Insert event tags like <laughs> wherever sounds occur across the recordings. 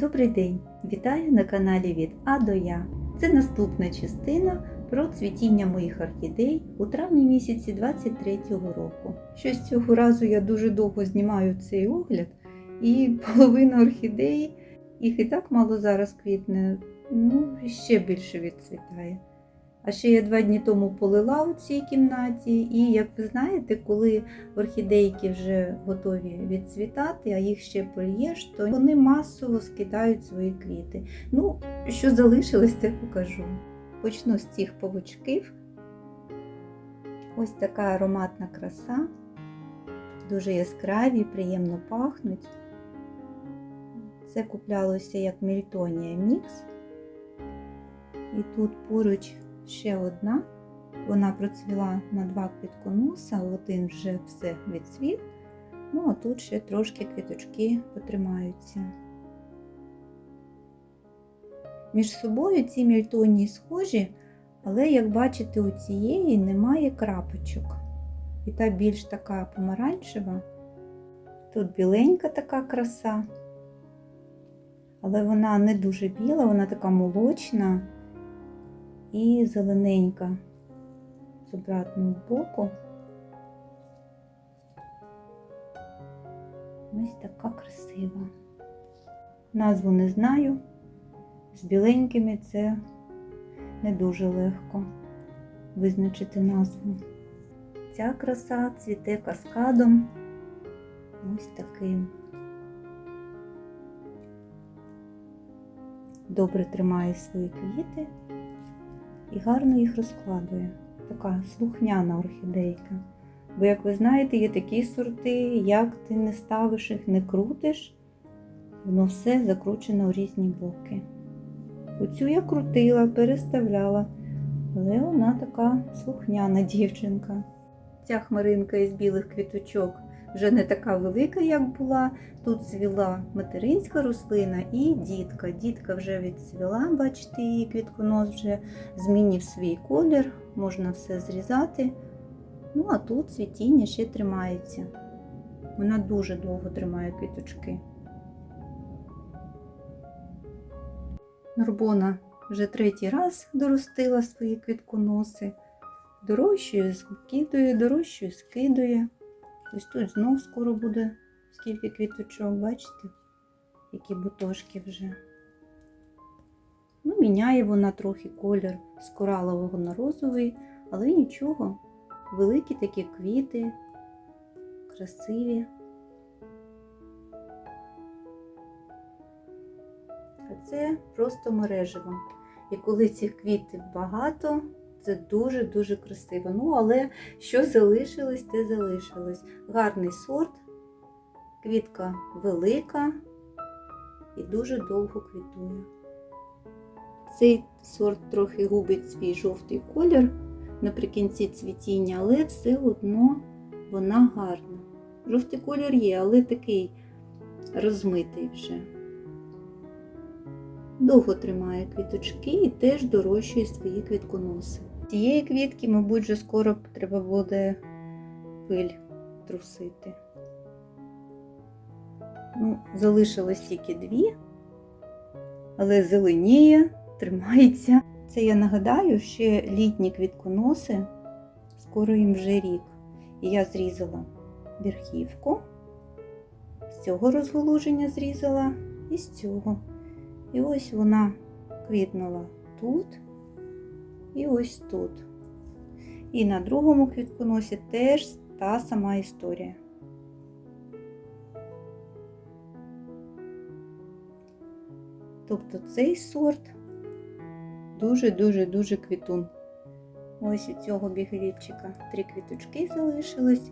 Добрий день! Вітаю на каналі від А до Я. Це наступна частина про цвітіння моїх орхідей у травні місяці 23-го року. Щось цього разу я дуже довго знімаю цей огляд, і <laughs> половина орхідей, їх і так мало зараз квітне, ну ще більше відцвітає. А ще я два дні тому полила у цій кімнаті, і як ви знаєте, коли орхідейки вже готові відцвітати, а їх ще польєш, то вони масово скидають свої квіти. Ну, що залишилось, те покажу. Почну з цих павучків. Ось така ароматна краса, дуже яскраві, приємно пахнуть. Це куплялося як Мільтонія Мікс. І тут поруч ще одна. Вона процвіла на два квітконоса, один вже все відцвів. Ну, а тут ще трошки квіточки потримаються. Між собою ці мільтонії схожі, але, як бачите, у цієї немає крапочок. І та більш така помаранчева. Тут біленька така краса, але вона не дуже біла, вона така молочна і зелененька з обратного боку. Ось така красива. Назву не знаю. З біленькими це не дуже легко визначити назву. Ця краса цвіте каскадом. Ось таким. Добре тримає свої квіти і гарно їх розкладує. Така слухняна орхідейка. Бо, як ви знаєте, є такі сорти, як ти не ставиш їх, не крутиш, воно все закручено в різні боки. Оцю я крутила, переставляла, але вона така слухняна дівчинка. Ця хмаринка із білих квіточок вже не така велика, як була. Тут цвіла материнська рослина і дітка. Дітка вже відцвіла, бачите, її квітконос вже змінив свій колір, можна все зрізати. Ну, а тут цвітіння ще тримається. Вона дуже довго тримає квіточки. Норбона вже третій раз доростила свої квітконоси. Дорощує, скидує, дорощує, скидує. Ось тут знов скоро буде скільки квіточок, бачите, які бутошки вже. Ну, міняє вона трохи колір з коралового на розовий, але нічого. Великі такі квіти, красиві. А це просто мережево. І коли цих квітів багато, це дуже-дуже красиво. Ну, але що залишилось, те залишилось. Гарний сорт, квітка велика і дуже довго квітує. Цей сорт трохи губить свій жовтий колір наприкінці цвітіння, але все одно вона гарна. Жовтий колір є, але такий розмитий вже. Довго тримає квіточки і теж дорощує свої квітконоси. Цієї квітки, мабуть, вже скоро треба буде пиль трусити. Ну, залишилось тільки дві, але зеленіє, тримається. Це я нагадаю, ще літні квітконоси, скоро їм вже рік. І я зрізала верхівку, з цього розголуження зрізала і з цього. І ось вона квітнула тут і ось тут. І на другому квітконосі теж та сама історія. Тобто цей сорт дуже-дуже-дуже квітун. Ось у цього біглівчика три квіточки залишились.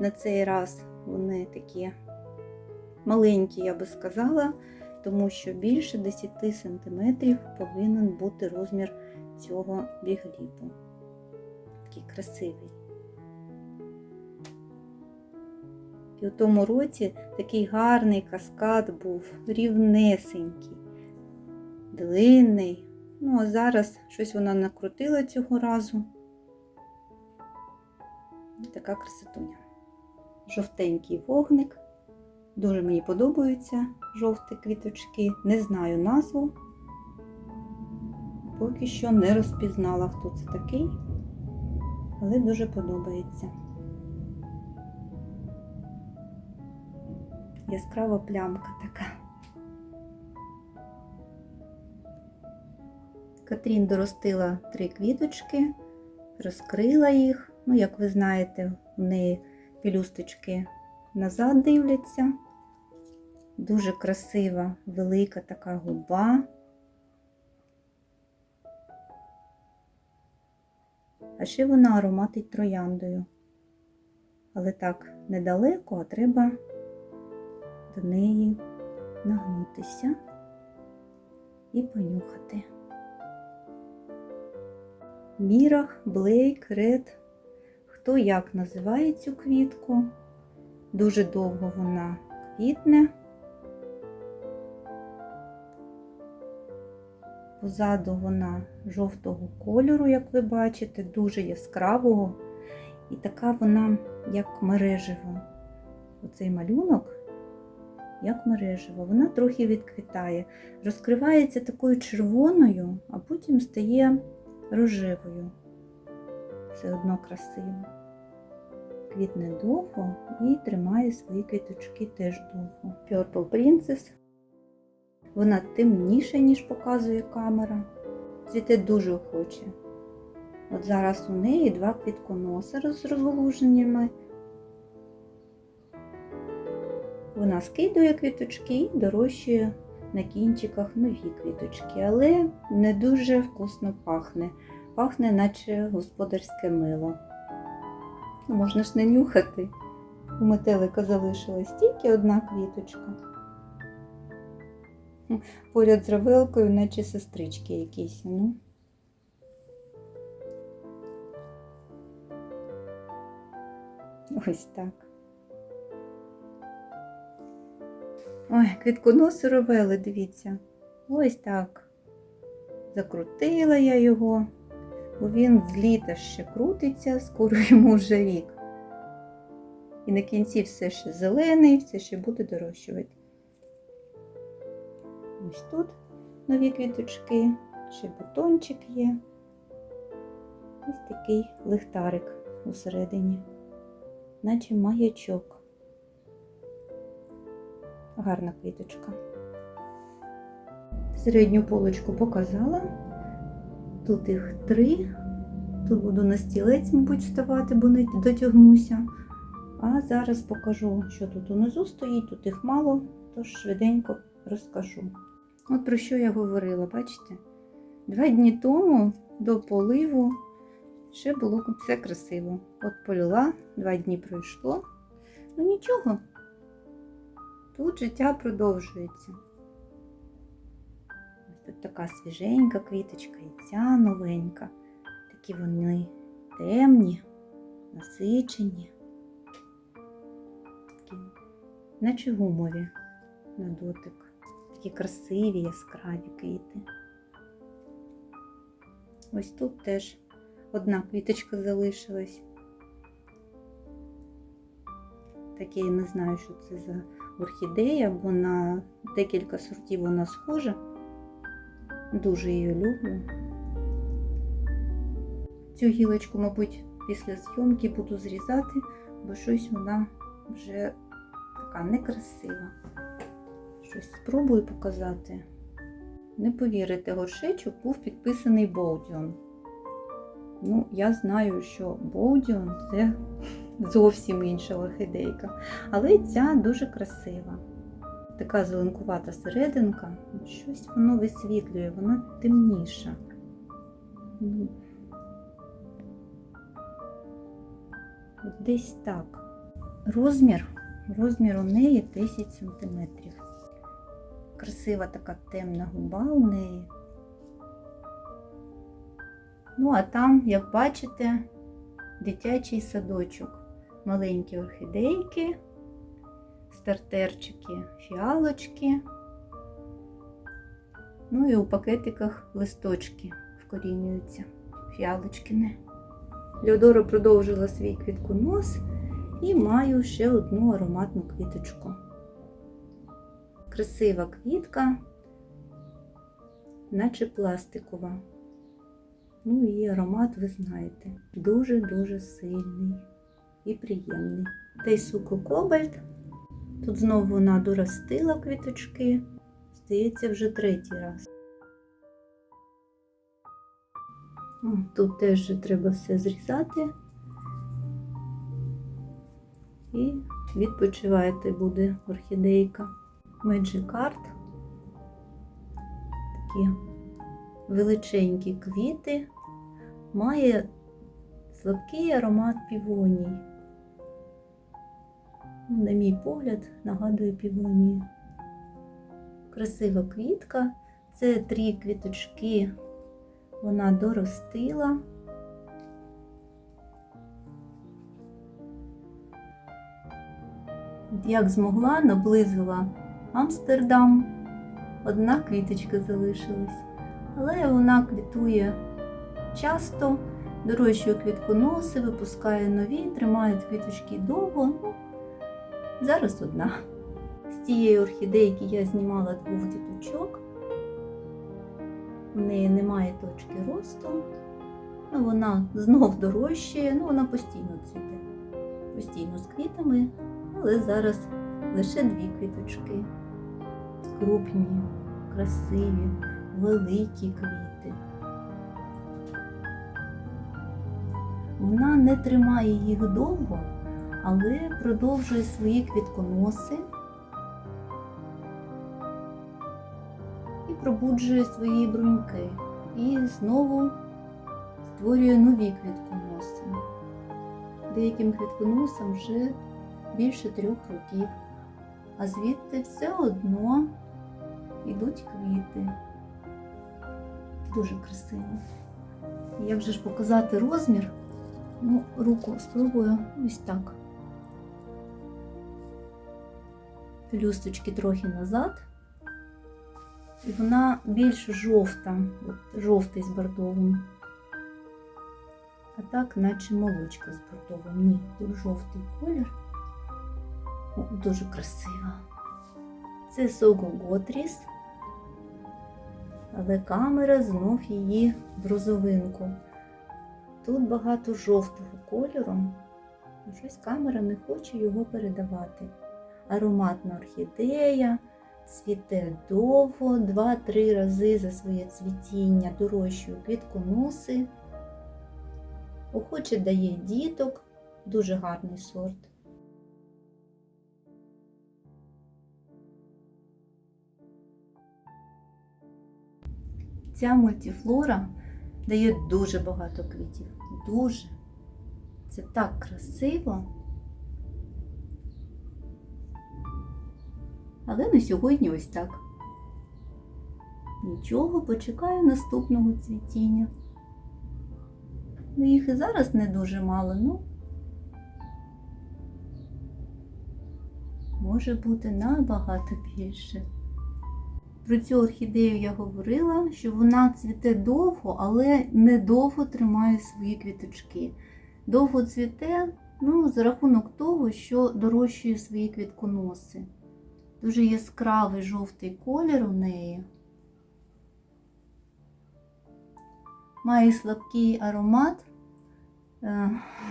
На цей раз вони такі маленькі, я би сказала, тому що більше 10 см повинен бути розмір цього бігліпу. Такий красивий. І у тому році такий гарний каскад був, рівнесенький, длинний. Ну, а зараз щось вона накрутила цього разу. Така красотуня. Жовтенький вогник. Дуже мені подобаються жовті квіточки. Не знаю назву. Поки що не розпізнала, хто це такий, але дуже подобається. Яскрава плямка така. Катрін доростила три квіточки, розкрила їх. Ну, як ви знаєте, в неї пелюсточки назад дивляться. Дуже красива, велика така губа. А ще вона ароматить трояндою. Але так недалеко, а треба до неї нагнутися і понюхати. Мірах, Блейк, Ред. Хто як називає цю квітку? Дуже довго вона квітне. Позаду вона жовтого кольору, як ви бачите, дуже яскравого. І така вона, як мережево. Оцей малюнок, як мережево, вона трохи відквітає. Розкривається такою червоною, а потім стає рожевою. Все одно красиво. Квітне довго і тримає свої квіточки теж довго. Purple Princess. Вона темніша, ніж показує камера. Цвіте дуже охоче. От зараз у неї два квітконоса з розголуженнями. Вона скидує квіточки і дорощує на кінчиках нові квіточки, але не дуже вкусно пахне. Пахне, наче господарське мило. Можна ж не нюхати. У метелика залишилась тільки одна квіточка. Хм, Поряд з равелкою, наче сестрички якісь. Ну. Ось так. Ой, квітконоси ровели, дивіться. Ось так. Закрутила я його, бо він з літа ще крутиться, скоро йому вже рік. І на кінці все ще зелений, все ще буде дорощувати. Ось тут нові квіточки, ще бутончик є. Ось такий лихтарик усередині, наче маячок. Гарна квіточка. Середню полочку показала. Тут їх три. Тут буду на стілець, мабуть, вставати, бо не дотягнуся. А зараз покажу, що тут унизу стоїть, тут їх мало, тож швиденько розкажу. От про що я говорила, бачите? Два дні тому до поливу ще було все красиво. От полюла, два дні пройшло. Ну нічого, тут життя продовжується. Ось тут така свіженька квіточка і ця новенька. Такі вони темні, насичені, такі, наче гумові на дотик. Такі красиві, яскраві квіти. Ось тут теж одна квіточка залишилась. Таке я не знаю, що це за орхідея, бо на декілька сортів вона схожа. Дуже її люблю. Цю гілочку, мабуть, після зйомки буду зрізати, бо щось вона вже така некрасива. Щось спробую показати. Не повірите, горшечок був підписаний Боудіон. Ну, я знаю, що Боудіон це <laughs> зовсім інша орхідейка. Але ця дуже красива. Така зеленкувата серединка, щось воно висвітлює, вона темніша. Ну, десь так. Розмір, розмір у неї 10 см. Красива така темна губа у неї. Ну, а там, як бачите, дитячий садочок. Маленькі орхідейки, стартерчики, фіалочки. Ну і у пакетиках листочки вкорінюються, фіалочкини. Леодора продовжила свій квітконос і маю ще одну ароматну квіточку. Красива квітка, наче пластикова. Ну і аромат, ви знаєте, дуже-дуже сильний і приємний. Тейсуко Кобальт. Тут знову вона доростила квіточки, здається, вже третій раз. Тут теж треба все зрізати. І відпочивати буде орхідейка. Magic Art. Такі величенькі квіти. Має слабкий аромат півоній. Ну, На мій погляд, нагадує півонію. Красива квітка. Це три квіточки. Вона доростила. Як змогла, наблизила Амстердам. Одна квіточка залишилась. Але вона квітує часто, дорожчує квітконоси, випускає нові, тримає квіточки довго. Ну, зараз одна. З цієї орхідейки я знімала двох діточок. У неї немає точки росту. Ну, вона знов дорожчає, ну вона постійно цвіте. Постійно з квітами, але зараз лише дві квіточки. Крупні, красиві, великі квіти. Вона не тримає їх довго, але продовжує свої квітконоси і пробуджує свої бруньки. І знову створює нові квітконоси. Деяким квітконосам вже більше трьох років, а звідти все одно йдуть квіти. Дуже красиво. Як же ж показати розмір? Ну, руку спробую ось так. Пелюсточки трохи назад. І вона більш жовта, жовтий з бордовим. А так, наче молочка з бордовим. Ні, тут жовтий колір. О, дуже красива. Це Сого Готріс, але камера знов її в розовинку. Тут багато жовтого кольору, щось камера не хоче його передавати. Ароматна орхідея, цвіте довго, два-три рази за своє цвітіння дорощує квітконоси. Охоче дає діток, дуже гарний сорт. Ця мультифлора дає дуже багато квітів. Дуже. Це так красиво. Але на сьогодні ось так. Нічого, почекаю наступного цвітіння. Ну, їх і зараз не дуже мало, ну може бути набагато більше. Про цю орхідею я говорила, що вона цвіте довго, але не довго тримає свої квіточки. Довго цвіте ну, за рахунок того, що дорощує свої квітконоси. Дуже яскравий жовтий колір у неї. Має слабкий аромат, е,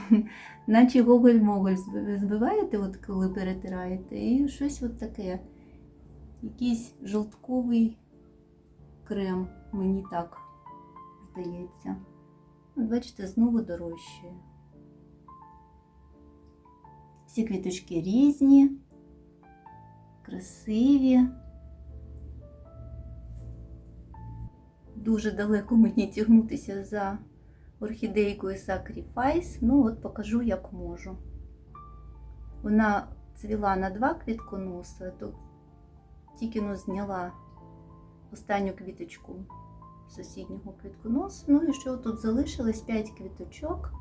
<laughs> наче гоголь-моголь збиваєте, от коли перетираєте, і щось от таке. Якийсь жовтковий крем, мені так здається. Бачите, знову дорожчає. Всі квіточки різні, красиві. Дуже далеко мені тягнутися за орхідейкою Sacrifice. Ну, от покажу, як можу. Вона цвіла на два квітконоси, тільки но зняла останню квіточку сусіднього квітконосу. Ну і що тут залишилось 5 квіточок.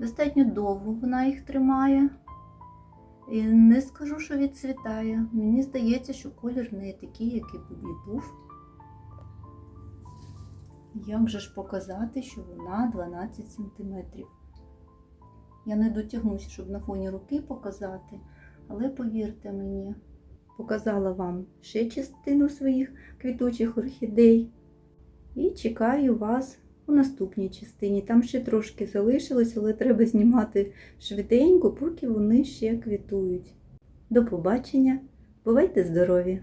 Достатньо довго вона їх тримає. І не скажу, що відцвітає. Мені здається, що колір не такий, який і був. Як же ж показати, що вона 12 см? Я не дотягнуся, щоб на фоні руки показати, але повірте мені, показала вам ще частину своїх квітучих орхідей. І чекаю вас у наступній частині. Там ще трошки залишилось, але треба знімати швиденько, поки вони ще квітують. До побачення! Бувайте здорові!